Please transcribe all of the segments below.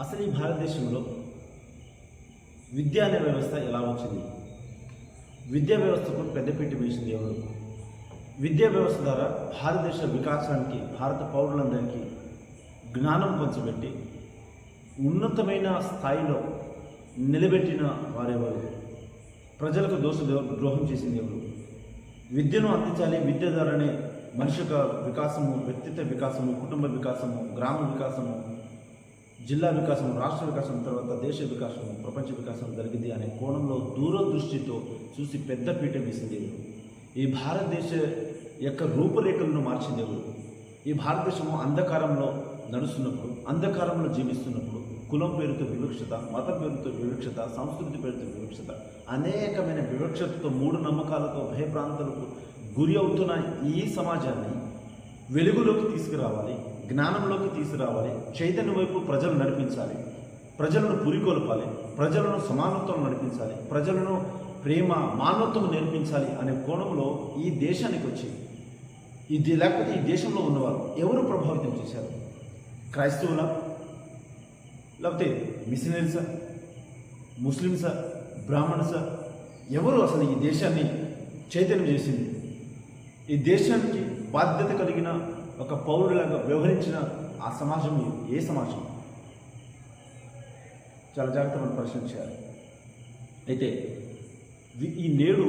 అసలు ఈ భారతదేశంలో విద్య అనే వ్యవస్థ ఎలా వచ్చింది? విద్యా వ్యవస్థకు పెద్దపీట వేసింది ఎవరు? విద్యా వ్యవస్థ ద్వారా భారతదేశ వికాసానికి భారత పౌరులందరికీ జ్ఞానం పంచబెట్టి ఉన్నతమైన స్థాయిలో నిలబెట్టిన వారెవరు? ప్రజలకు దోష ద్రోహం చేసింది ఎవరు? విద్యను అందించాలి విద్య ద్వారానే మనిషి యొక్క వికాసము వ్యక్తిత్వ వికాసము కుటుంబ వికాసము గ్రామ వికాసము జిల్లా వికాసం రాష్ట్ర వికాసం తర్వాత దేశ వికాసం ప్రపంచ వికాసం జరిగింది అనే కోణంలో దూరదృష్టితో చూసి పెద్ద పీఠం వేసింది ఎవరు? ఈ భారతదేశ యొక్క రూపురేఖలను మార్చింది ఎవరు? ఈ భారతదేశము అంధకారంలో నడుస్తున్నప్పుడు అంధకారంలో జీవిస్తున్నప్పుడు కులం పేరుతో వివక్షత మతం పేరుతో వివక్షత సంస్కృతి పేరుతో వివక్షత అనేకమైన వివక్షతతో మూడు నమ్మకాలతో భయప్రాంతాలకు గురి అవుతున్న ఈ సమాజాన్ని వెలుగులోకి తీసుకురావాలి. జ్ఞానంలోకి తీసుకురావాలి చైతన్య వైపు ప్రజలు నడిపించాలి ప్రజలను పురికొల్పాలి ప్రజలను సమానత్వం నడిపించాలి ప్రజలను ప్రేమ మానవత్వం నేర్పించాలి అనే కోణంలో ఈ దేశానికి వచ్చి ఇది లేకపోతే ఈ దేశంలో ఉన్నవారు ఎవరు ప్రభావితం చేశారు? క్రైస్తవుల? లేకపోతే మిషనరీసా? ముస్లిమ్సా? బ్రాహ్మణ్సా? ఎవరు అసలు ఈ దేశాన్ని చైతన్యం చేసింది? ఈ దేశానికి బాధ్యత కలిగిన ఒక పౌరులాగా వ్యవహరించిన ఆ సమాజం ఏ సమాజం? చాలా జాగ్రత్త మనం ప్రశ్నించాలి అయితే ఈ నేడు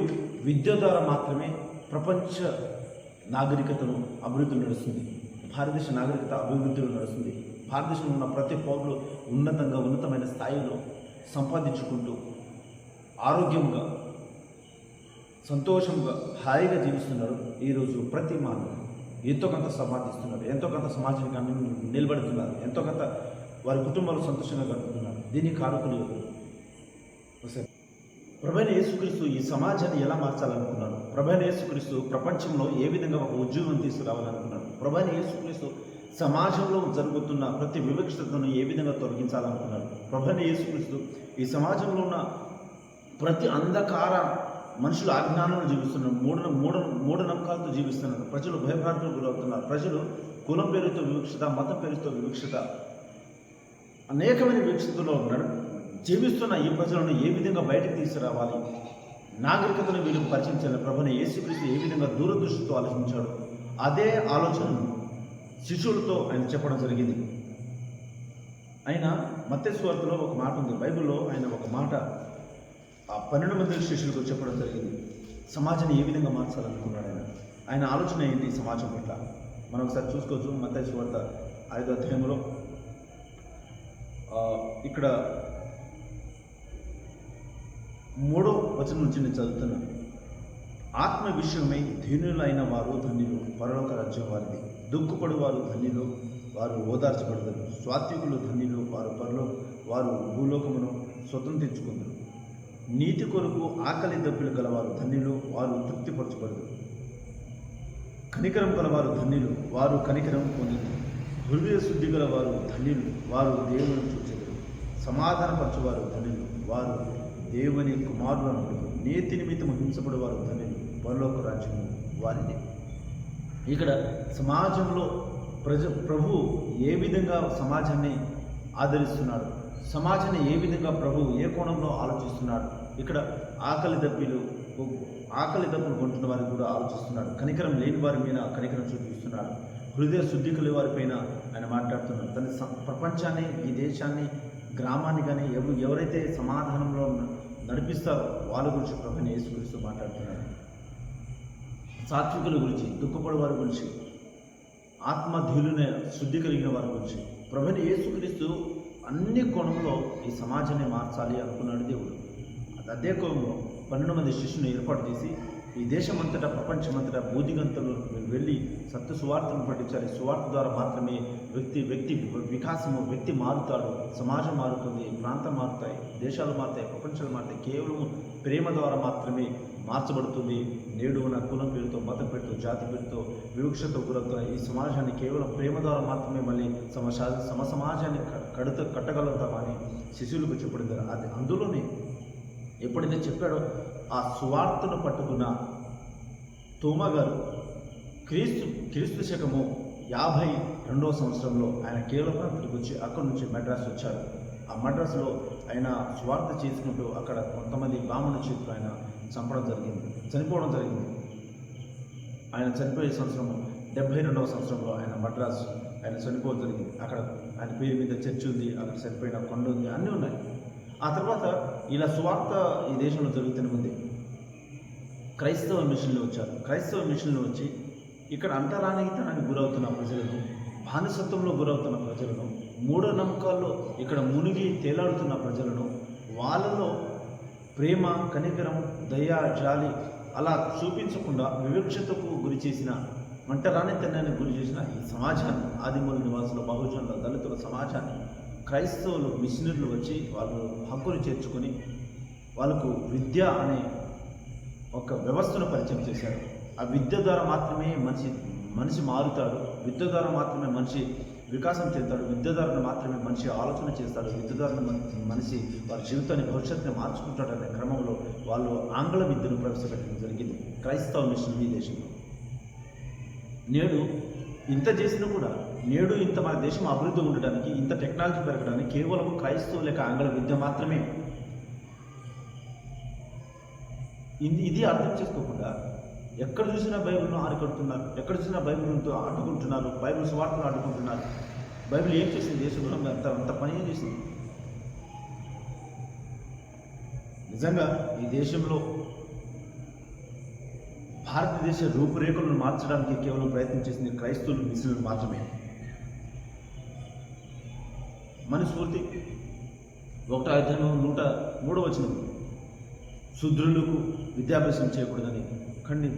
విద్య ద్వారా మాత్రమే ప్రపంచ నాగరికతను అభివృద్ధిలో నడుస్తుంది. భారతదేశ నాగరికత అభివృద్ధిలో నడుస్తుంది. భారతదేశంలో ఉన్న ప్రతి పౌరులు ఉన్నతంగా ఉన్నతమైన స్థాయిలో సంపాదించుకుంటూ ఆరోగ్యంగా సంతోషంగా హాయిగా జీవిస్తున్నారు. ఈరోజు ప్రతి మానవుడు. ఎంతో కొంత సంపాదిస్తున్నారు ఎంతో కొంత సమాజానికి నిలబడుతున్నారు ఎంతో కొంత వారి కుటుంబాలు సంతోషంగా గడుపుతున్నారు. దీనికి కారకులు ఎవరు? ప్రభైన యేసుక్రీస్తు ఈ సమాజాన్ని ఎలా మార్చాలనుకున్నాడు? ప్రభైన యేసుక్రీస్తు ప్రపంచంలో ఏ విధంగా ఒక ఉద్యోగం తీసుకురావాలనుకున్నాడు? ప్రభైన యేసుక్రీస్తు సమాజంలో జరుగుతున్న ప్రతి వివక్షతను ఏ విధంగా తొలగించాలనుకున్నాడు? ప్రభైన యేసుక్రీస్తు ఈ సమాజంలో ఉన్న ప్రతి అంధకార మనుషులు అజ్ఞానంలో జీవిస్తున్నారు మూఢ మూఢ మూఢనమ్మకాలతో జీవిస్తున్నారు. ప్రజలు భయభ్రాంతులకు గురవుతున్నారు. ప్రజలు కులం పేరుతో వివక్షత మతం పేరుతో వివక్షత అనేకమైన వివక్షతలో నడు జీవిస్తున్న ఈ ప్రజలను ఏ విధంగా బయటకు తీసుకురావాలి? నాగరికతను వీళ్ళకు పరిచయించాలి ప్రభుని యేసుక్రీస్తు ఏ విధంగా దూరదృష్టితో ఆలోచించాడు? అదే ఆలోచనను శిష్యులతో ఆయన చెప్పడం జరిగింది. ఆయన మత్స్వార్తలో ఒక మాట ఉంది. బైబిల్లో ఆయన ఒక మాట ఆ పన్నెండు మంది శిష్యులకు చెప్పడం జరిగింది. సమాజాన్ని ఏ విధంగా మార్చాలనుకున్నాడు ఆయన? ఆయన ఆలోచన ఏంటి సమాజం పట్ల? మనం ఒకసారి చూసుకోవచ్చు. మత సువార్త ఐదో అధ్యాయంలో. ఇక్కడ మూడో వచనం నుంచి నేను చదువుతున్నా. ఆత్మ విషయమై ధీనులైన వారు ధన్యులు పరలోక రాజ్యం వారిది. దుఃఖపడు వారు ధన్యులు వారు ఓదార్చబడతారు స్వాత్వికులు ధన్యులు వారు పరలో వారు భూలోకమును స్వతంత్రించుకుందరు. నీతి కొరకు ఆకలి దప్పులు గలవారు ధన్యులు వారు తృప్తిపరచబడదు కనికరం గలవారు ధన్యులు వారు కనికరం పొందుతారు హృదయ శుద్ధి గలవారు ధన్యులు వారు దేవుని చూచగలరు సమాధానపరచువారు ధన్యులు వారు దేవుని కుమారులను నేతి నిమిత్తం హింసపడేవారు ధన్యులు పరలోక రాజ్యము వారిని ఇక్కడ సమాజంలో ప్రజ ప్రభు ఏ విధంగా సమాజాన్ని ఆదరిస్తున్నాడు? సమాజాన్ని ఏ విధంగా ప్రభు ఏ కోణంలో ఆలోచిస్తున్నాడు? ఇక్కడ ఆకలి దప్పిలు ఆకలి దప్పులు కొంటున్న వారికి కూడా ఆలోచిస్తున్నాడు కనికరం లేని వారి మీద కనికరం చూపిస్తున్నాడు హృదయ శుద్ధి కలిగి వారిపైన ఆయన మాట్లాడుతున్నాడు తన ప్రపంచాన్ని ఈ దేశాన్ని గ్రామాన్ని కానీ ఎవరు ఎవరైతే సమాధానంలో నడిపిస్తారో వాళ్ళ గురించి ప్రభుని యేసుక్రీస్తు మాట్లాడుతున్నాడు సాత్వికుల గురించి దుఃఖపడే వారి గురించి ఆత్మధీలున శుద్ధి కలిగిన వారి గురించి. ప్రభుని యేసుక్రీస్తు అన్ని కోణంలో ఈ సమాజాన్ని మార్చాలి అనుకున్నాడు దేవుడు. అదే కోణంలో పన్నెండు మంది శిష్యుని ఏర్పాటు చేసి ఈ దేశమంతటా ప్రపంచమంతటా బూదిగంతలు వెళ్ళి సత్య సువార్తను పట్టించాలి సువార్త ద్వారా మాత్రమే వ్యక్తి వ్యక్తి వికాసము వ్యక్తి మారుతాడు సమాజం మారుతుంది ప్రాంతం మారుతాయి దేశాలు మారుతాయి ప్రపంచాలు మారుతాయి. కేవలం ప్రేమ ద్వారా మాత్రమే మార్చబడుతుంది. నేడు ఉన్న కులం పేరుతో మతం పేరుతో జాతి పేరుతో వివక్షతో గురవుతున్న ఈ సమాజాన్ని కేవలం ప్రేమ ద్వారా మాత్రమే మళ్ళీ సమ సమ సమాజాన్ని కడుత కట్టగలుగుతామని శిశువులకు చెప్పడం అది అందులోనే ఎప్పుడైతే చెప్పాడో ఆ సువార్తను పట్టుకున్న తోమగారు క్రీస్తు క్రీస్తు శకము యాభై రెండవ సంవత్సరంలో ఆయన కేవలం తిరిగి వచ్చి అక్కడి నుంచి మెడ్రాస్ వచ్చారు. ఆ మద్రాసులో ఆయన స్వార్థ చేసుకుంటూ అక్కడ కొంతమంది బ్రాహ్మణ చేతులు ఆయన చంపడం జరిగింది చనిపోవడం జరిగింది. ఆయన చనిపోయే సంవత్సరం డెబ్బై రెండవ సంవత్సరంలో ఆయన మద్రాస్ ఆయన చనిపోవడం జరిగింది. అక్కడ ఆయన పేరు మీద చర్చి ఉంది అక్కడ చనిపోయిన కొండ ఉంది అన్నీ ఉన్నాయి. ఆ తర్వాత ఇలా స్వార్థ ఈ దేశంలో జరుగుతూనే ఉంది క్రైస్తవ మిషన్లు వచ్చారు. క్రైస్తవ మిషన్లు వచ్చి ఇక్కడ అంటరానితనానికి గురవుతున్న ప్రజలను బానిసత్వంలో గురవుతున్న ప్రజలను మూఢనమ్మకాల్లో ఇక్కడ మునిగి తేలాడుతున్న ప్రజలను వాళ్ళలో ప్రేమ కనికరం దయ జాలి అలా చూపించకుండా వివక్షతకు గురి చేసిన అంటరానితనానికి గురి చేసిన ఈ సమాజాన్ని ఆదిమూల నివాసుల బహుజనుల దళితుల సమాజాన్ని క్రైస్తవులు మిషనరీలు వచ్చి వాళ్ళు హక్కులు చేర్చుకొని వాళ్ళకు విద్య అనే ఒక వ్యవస్థను పరిచయం చేశారు. ఆ విద్య ద్వారా మాత్రమే మనిషి మనిషి మారుతాడు. విద్య ద్వారా మాత్రమే మనిషి వికాసం చెందుతాడు. విద్య ద్వారా మాత్రమే మనిషి ఆలోచన చేస్తాడు. విద్య ద్వారా మనిషి వారి జీవితాన్ని భవిష్యత్తుని మార్చుకుంటాడు అనే క్రమంలో వాళ్ళు ఆంగ్ల విద్యను ప్రవేశపెట్టడం జరిగింది. క్రైస్తవ మిషన్ ఈ దేశంలో. నేడు ఇంత చేసినా కూడా నేడు ఇంత మన దేశం అభివృద్ధి ఉండడానికి ఇంత టెక్నాలజీ పెరగడానికి కేవలం క్రైస్తవ లేక ఆంగ్ల విద్య మాత్రమే. ఇది ఇది అర్థం చేసుకోకుండా ఎక్కడ చూసినా బైబిల్ను ఆరికడుతున్నారు ఎక్కడ చూసినా బైబిల్తో ఆడుకుంటున్నారు బైబిల్ స్వార్థను ఆడుకుంటున్నారు. బైబిల్ ఏం చేసింది? దేశంలో అంత అంత పని ఏం చేసింది? నిజంగా ఈ దేశంలో భారతదేశ రూపురేఖలను మార్చడానికి కేవలం ప్రయత్నం చేసింది క్రైస్తవులు మిషన్లు మాత్రమే. మనస్ఫూర్తి. ఒకటో అధ్యాయం నూట మూడో వచనం. శుద్రులకు విద్యాభ్యాసం చేయకూడదని ఖండి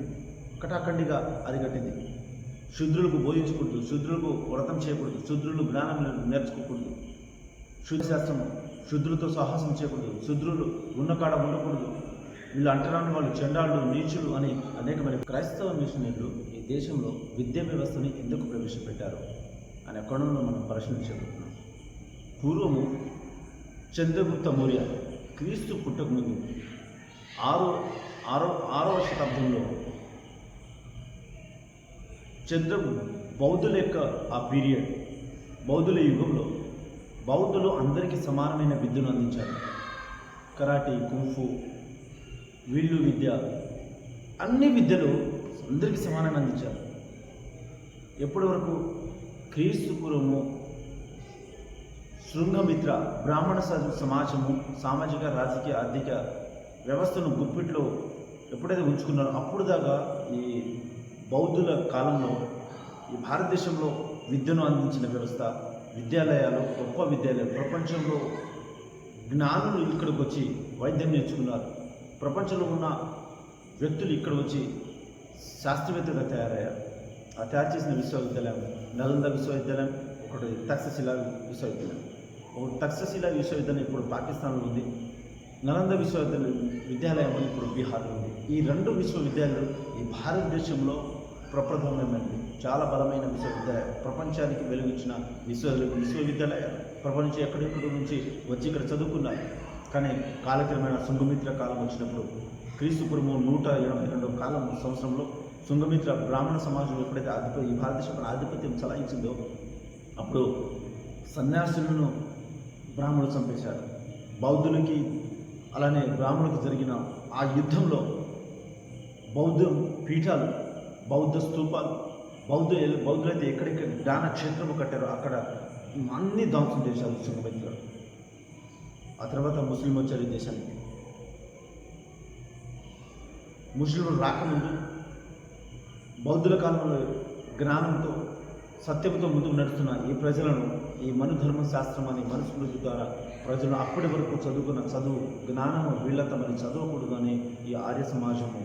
కటాఖండిగా అరిగట్టింది శుద్రులకు బోధించకూడదు శుద్రులకు వ్రతం చేయకూడదు శుద్రులు జ్ఞానం నేర్చుకోకూడదు. శుద్ధశాస్త్రం శుద్రులతో సాహసం చేయకూడదు శుద్రులు ఉన్నకాడ ఉండకూడదు. వీళ్ళు అంటరాని వాళ్ళు చెండాళ్ళు నీచులు అని అనేకమైన క్రైస్తవ మిషనరీలు ఈ దేశంలో విద్యా వ్యవస్థని ఎందుకు ప్రవేశపెట్టారు అనే కోణంలో మనం పరిశీలించబోతున్నాం. పూర్వము చంద్రగుప్త మౌర్య క్రీస్తు పుట్టకముందు ఆరో ఆరో ఆరవ శతాబ్దంలో చంద్ర బౌద్ధుల యొక్క ఆ పీరియడ్ బౌద్ధుల యుగంలో బౌద్ధులు అందరికీ సమానమైన విద్యను అందించారు. కరాటే కుంఫు వీళ్ళు విద్య అన్ని విద్యలు అందరికీ సమానంగా అందించారు. ఎప్పటి వరకు? క్రీస్తు పూర్వము శృంగమిత్ర బ్రాహ్మణ స- సమాజము సామాజిక రాజకీయ ఆర్థిక వ్యవస్థను గుప్పిట్లో ఎప్పుడైతే ఉంచుకున్నారో అప్పుడు దాకా ఈ బౌద్ధుల కాలంలో ఈ భారతదేశంలో విద్యను అందించిన వ్యవస్థ విద్యాలయాలు గొప్ప విద్యాలయాలు ప్రపంచంలో జ్ఞానులు ఇక్కడికి వచ్చి వైద్యం నేర్చుకున్నారు. ప్రపంచంలో ఉన్న వ్యక్తులు ఇక్కడ వచ్చి శాస్త్రవేత్తగా తయారయ్యారు. ఆ తయారు చేసిన విశ్వవిద్యాలయం నలంద విశ్వవిద్యాలయం ఒకటి తక్షశిల విశ్వవిద్యాలయం. ఒకటి తక్షశిల విశ్వవిద్యాలయం ఇప్పుడు పాకిస్తాన్లో ఉంది. నలంద విశ్వవిద్యాలయం విద్యాలయం ఇప్పుడు బీహార్లో ఉంది. ఈ రెండు విశ్వవిద్యాలయాలు ఈ భారతదేశంలో ప్రప్రథమైనవి. చాలా బలమైన విశ్వవిద్యాలయం. ప్రపంచానికి వెలుగుచ్చిన విశ్వ విశ్వవిద్యాలయాలు. ప్రపంచం ఎక్కడెక్కడి నుంచి వచ్చి ఇక్కడ చదువుకున్నారు కానీ కాలక్రమేణ శృంగమిత్ర కాలం వచ్చినప్పుడు క్రీస్తు పూర్వం నూట ఎనభై రెండవ కాలం సంవత్సరంలో శృంగమిత్ర బ్రాహ్మణ సమాజం ఎప్పుడైతే ఆధిపత్య ఈ భారతదేశంలో ఆధిపత్యం చలాయించిందో అప్పుడు సన్యాసులను బ్రాహ్మణులు చంపేశారు. బౌద్ధులకి అలానే బ్రాహ్మణులకు జరిగిన ఆ యుద్ధంలో బౌద్ధ పీఠాలు బౌద్ధ స్తూపాలు బౌద్ధ బౌద్ధులైతే ఎక్కడెక్కడ దాన క్షేత్రము కట్టారో అక్కడ అన్ని ధ్వంసం చేశారు శృంగమిత్రులు ఆ తర్వాత ముస్లిం వచ్చారు ఈ దేశానికి. ముస్లింలు రాకముందు బౌద్ధుల కాలంలో జ్ఞానంతో సత్యంతో ముందుకు నడుస్తున్న ఈ ప్రజలను ఈ మనుధర్మ శాస్త్రం అనే మనుస్మృతి ద్వారా ప్రజలు అప్పటి వరకు చదువుకున్న చదువు జ్ఞానము వీళ్ళ మరి చదవకూడదు అని ఈ ఆర్య సమాజము.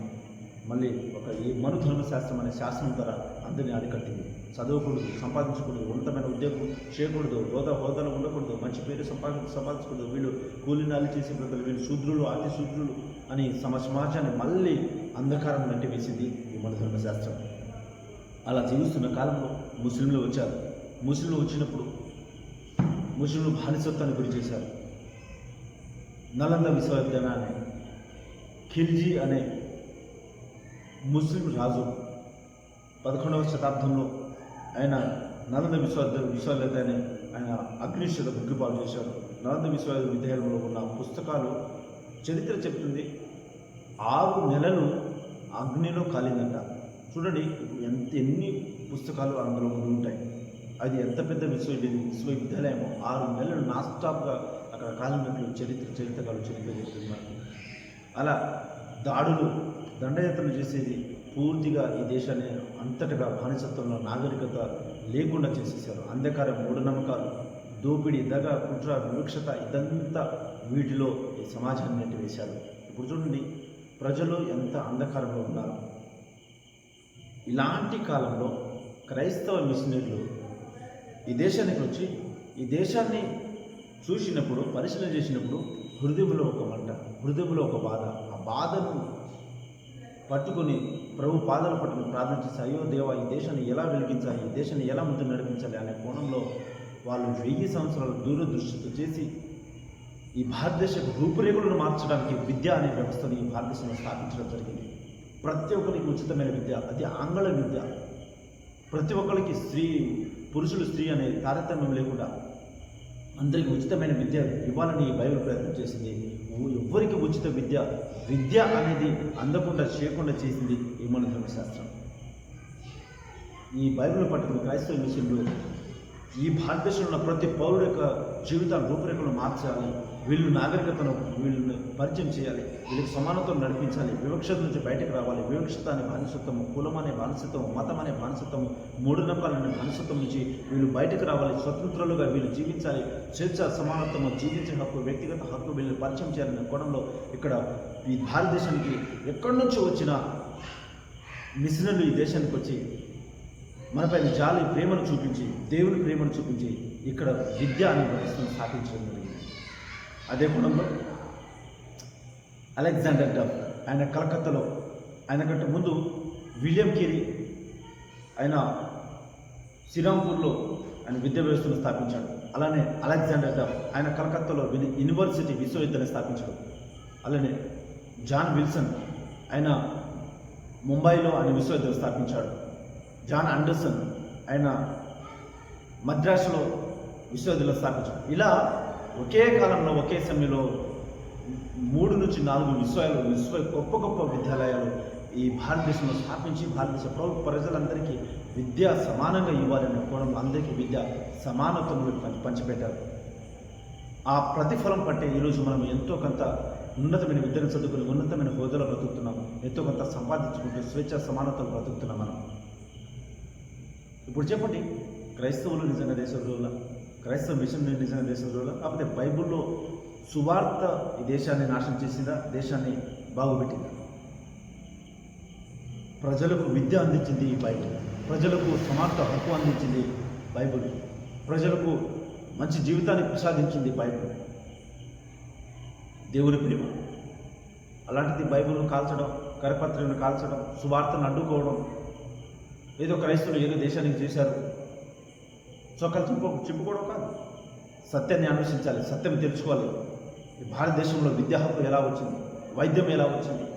మళ్ళీ ఒక ఈ మనుధర్మ శాస్త్రం అనే శాస్త్రం ద్వారా అందరినీ అరికట్టింది. చదవకూడదు సంపాదించకూడదు ఉన్నతమైన ఉద్యోగం చేయకూడదు హోదా హోదాలో ఉండకూడదు మంచి పేరు సంపాదించ సంపాదించకూడదు వీళ్ళు కూలినాలు చేసే ప్రజలు వీళ్ళు శూద్రులు అతి శూద్రులు అని సమ సమాజాన్ని మళ్ళీ అంధకారం నట్టి వేసింది ఈ మనుధర్మ శాస్త్రం అలా జీవిస్తున్న కాలంలో ముస్లింలు వచ్చారు. ముస్లింలు వచ్చినప్పుడు ముస్లింలు బానిసత్వాన్ని గురి చేశారు. నలంద విశ్వవిద్యాలయాన్ని ఖిల్జీ అనే ముస్లిం రాజు పదకొండవ శతాబ్దంలో ఆయన నలంద విశ్వ విశ్వవిద్యాలయాన్ని ఆయన అగ్నిశ్వత బుగ్గిపాలు చేశారు. నలంద విశ్వవిద్యాలయంలో ఉన్న పుస్తకాలు చరిత్ర చెప్తుంది ఆరు నెలలు అగ్నిలో కాలిందంట. చూడండి ఇప్పుడు ఎంత ఎన్ని పుస్తకాలు అందులో ఉంటాయి అది ఎంత పెద్ద విశ్వ విశ్వవిద్యాలయమో ఆరు నెలలు నాన్ స్టాప్గా అక్కడ కాలినట్లు చరిత్ర చరిత్రకాలు చరిత్ర చెప్తున్నారు అలా దాడులు దండయాత్రలు చేసేది పూర్తిగా ఈ దేశాన్ని అంతటగా బానిసత్వంలో నాగరికత లేకుండా చేసేసారు అంధకారం మూఢనమ్మకాలు దోపిడీ దగ కుట్ర వివక్షత ఇదంతా వీటిలో ఈ సమాజాన్ని నెట్టివేశారు. ఇప్పుడు చూడండి ప్రజలు ఎంత అంధకారంలో ఉన్నారు. ఇలాంటి కాలంలో క్రైస్తవ మిషనరీలు ఈ దేశానికి వచ్చి ఈ దేశాన్ని చూసినప్పుడు పరిశీలన చేసినప్పుడు హృదయంలో ఒక మంట హృదయంలో ఒక బాధ. ఆ బాధను పట్టుకొని ప్రభు పాదాలు పట్టుకుని ప్రార్థన చేసి అయ్యో దేవ ఈ దేశాన్ని ఎలా వెలిగించాలి? ఈ దేశాన్ని ఎలా ముందు నడిపించాలి? అనే కోణంలో వాళ్ళు వెయ్యి సంవత్సరాల దూరదృష్టితో చేసి ఈ భారతదేశ రూపురేఖలను మార్చడానికి విద్య అనే వ్యవస్థను ఈ భారతదేశంలో స్థాపించడం జరిగింది. ప్రతి ఒక్కరికి ఉచితమైన విద్య అది ఆంగ్ల విద్య. ప్రతి ఒక్కరికి స్త్రీ పురుషులు స్త్రీ అనే తారతమ్యం లేకుండా అందరికీ ఉచితమైన విద్య ఇవ్వాలని ఈ బైబిల్ ప్రయత్నం చేసింది. ఎవ్వరికి ఉచిత విద్య విద్య అనేది అందకుండా చేయకుండా చేసింది ఈ మన ధర్మశాస్త్రం. ఈ బైబిల్ పట్టుకుని క్రైస్తవ విషయంలో ఈ భారతదేశంలో ఉన్న ప్రతి పౌరుడు యొక్క జీవితాన్ని రూపురేఖలు మార్చాలి. వీళ్ళు నాగరికతను వీళ్ళని పరిచయం చేయాలి వీళ్ళకి సమానత్వం నడిపించాలి వివక్షత నుంచి బయటకు రావాలి. వివక్షత అనే బానిసత్వము కులం అనే బానిసత్వము మతం అనే బానిసత్వము మూఢనపాలనే అనే బానిసత్వం నుంచి వీళ్ళు బయటకు రావాలి. స్వతంత్రులుగా వీళ్ళు జీవించాలి. స్వేచ్ఛ సమానత్వము జీవించే హక్కు వ్యక్తిగత హక్కు వీళ్ళని పరిచయం చేయాలనే కోణంలో ఇక్కడ ఈ భారతదేశానికి ఎక్కడి నుంచి వచ్చిన మిషనర్లు ఈ దేశానికి వచ్చి మనపైన జాలి ప్రేమను చూపించి దేవుని ప్రేమను చూపించి ఇక్కడ విద్య అనే వ్యవస్థను స్థాపించడం జరిగింది. అదే గుణంలో అలెగ్జాండర్ డఫ్ ఆయన కలకత్తాలో ఆయన కంటే ముందు విలియం కేరీ ఆయన శ్రీరాంపూర్లో ఆయన విద్యా వ్యవస్థను స్థాపించాడు. అలానే అలెగ్జాండర్ డఫ్ ఆయన కలకత్తాలో యూనివర్సిటీ విశ్వవిద్యాలయం స్థాపించాడు. అలానే జాన్ విల్సన్ ఆయన ముంబైలో ఆయన విశ్వవిద్యాలయం స్థాపించాడు. జాన్ అండర్సన్ ఆయన మద్రాసులో విశ్వవిద్యాలయం స్థాపించాడు. ఇలా ఒకే కాలంలో ఒకే సమయంలో మూడు నుంచి నాలుగు విశ్వాలు విశ్వ గొప్ప గొప్ప విద్యాలయాలు ఈ భారతదేశంలో స్థాపించి భారతదేశ ప్రభుత్వ ప్రజలందరికీ విద్య సమానంగా ఇవ్వాలనే కోణంలో అందరికీ విద్య సమానత్వంలో పంచి పంచిపెట్టారు. ఆ ప్రతిఫలం పట్టే ఈరోజు మనం ఎంతో కొంత ఉన్నతమైన విద్యను చదువుకుని ఉన్నతమైన హోదాలో బ్రతుకుతున్నాం ఎంతో కొంత సంపాదించుకుంటూ స్వేచ్ఛ సమానతలు బ్రతుకుతున్నాం మనం. ఇప్పుడు చెప్పండి క్రైస్తవులు నిజంగా దేశంలో క్రైస్తవ మిషన్ నిజంగా దేశంలో కాకపోతే బైబిల్లో సువార్త ఈ దేశాన్ని నాశనం చేసిందా దేశాన్ని బాగుపెట్టిందా? ప్రజలకు విద్య అందించింది ఈ బైబిల్. ప్రజలకు సమానత హక్కు అందించింది బైబిల్. ప్రజలకు మంచి జీవితాన్ని ప్రసాదించింది బైబిల్. దేవుని ప్రేమ. అలాంటిది బైబుల్ను కాల్చడం కరపత్రికను కాల్చడం సువార్తను అడ్డుకోవడం ఏదో క్రైస్తవులు ఏదో దేశానికి చేశారు. చొక్కలు చింపు చింపుకోవడం కాదు. సత్యాన్ని అన్వేషించాలి సత్యం తెలుసుకోవాలి. ఈ భారతదేశంలో విద్యా హక్కు ఎలా వచ్చింది? వైద్యం ఎలా వచ్చింది?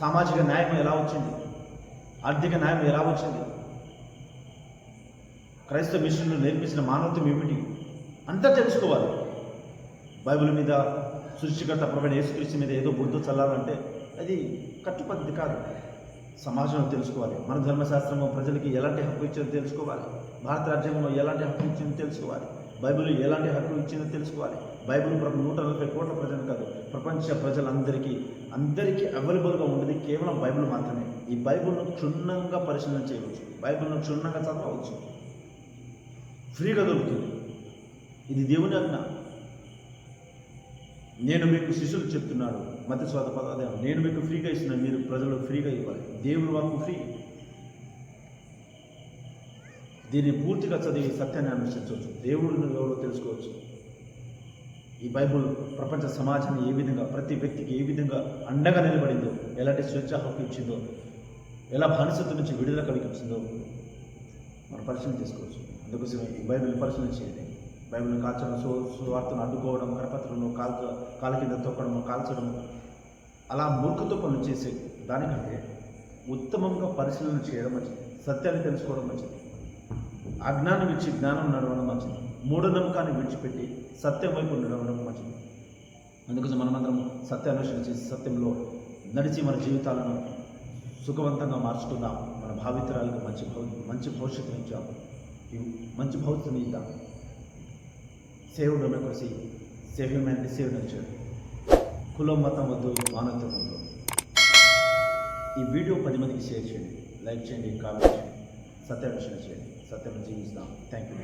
సామాజిక న్యాయం ఎలా వచ్చింది? ఆర్థిక న్యాయం ఎలా వచ్చింది? క్రైస్తవ మిషన్లు నేర్పించిన మానవత్వం ఏమిటి? అంతా తెలుసుకోవాలి. బైబిల్ మీద సృష్టికర్త ప్రవీణ యేసుక్రీస్తు మీద ఏదో బుద్ధి చల్లాలంటే అది కట్టు పద్ధతి కాదు. సమాజంలో తెలుసుకోవాలి. మన ధర్మశాస్త్రము ప్రజలకి ఎలాంటి హక్కు ఇచ్చిందో తెలుసుకోవాలి. భారత రాజ్యాంగంలో ఎలాంటి హక్కు ఇచ్చిందో తెలుసుకోవాలి. బైబిల్ ఎలాంటి హక్కు ఇచ్చిందో తెలుసుకోవాలి. బైబిల్ ప్రభు నూట నలభై కోట్ల ప్రజలు కాదు ప్రపంచ ప్రజలందరికీ అందరికీ అవైలబుల్గా ఉండేది కేవలం బైబిల్ మాత్రమే. ఈ బైబిల్ను క్షుణ్ణంగా పరిశీలన చేయవచ్చు. బైబిల్ను క్షుణ్ణంగా చదవచ్చు ఫ్రీగా దొరుకుతుంది. ఇది దేవుని అన్న నేను మీకు శిష్యులు చెప్తున్నాడు మత స్వాత పదార్థం నేను మీకు ఫ్రీగా ఇస్తున్నాను మీరు ప్రజలు ఫ్రీగా ఇవ్వాలి. దేవుడు వాకు ఫ్రీ. దీన్ని పూర్తిగా చదివి సత్యాన్ని అన్వేషించవచ్చు దేవుడిని ఎవరో తెలుసుకోవచ్చు. ఈ బైబుల్ ప్రపంచ సమాజాన్ని ఏ విధంగా ప్రతి వ్యక్తికి ఏ విధంగా అండగా నిలబడిందో ఎలాంటి స్వేచ్ఛ హక్కు ఇచ్చిందో ఎలా బానిసత్వం నుంచి విడుదల కలిగించిందో మనం పరిశీలన చేసుకోవచ్చు. అందుకోసం ఈ బైబిల్ పరిశీలన చేయండి. బైబిల్ని కాల్చడం సో సువార్తను అడ్డుకోవడం కరపత్రంలో కాల్చ కాలు కింద తొక్కడము కాల్చడం అలా మూర్ఖతో పనులు చేసే దానికంటే ఉత్తమంగా పరిశీలన చేయడం మంచిది. సత్యాన్ని తెలుసుకోవడం మంచిది. అజ్ఞానం ఇచ్చి జ్ఞానం నడవడం మంచిది. మూఢనమ్మకాన్ని విడిచిపెట్టి సత్యం వైపు నడవడం మంచిది. అందుకోసం మనమందరం సత్యాన్వేషణ చేసి సత్యంలో నడిచి మన జీవితాలను సుఖవంతంగా మార్చుకుందాం. మన భావితరాలకు మంచి భవి మంచి భవిష్యత్తుని ఇచ్చాం. మంచి భవిష్యత్తుని ఇద్దాం. Save democracy save humanity save nature. కులం మతం వద్దు మానవత్వం వద్దు. ఈ వీడియో పది మందికి షేర్ చేయండి. లైక్ చేయండి కామెంట్ చేయండి. సత్యాన్వేషణ చేయండి సత్యం జీవిస్తాం. Thank you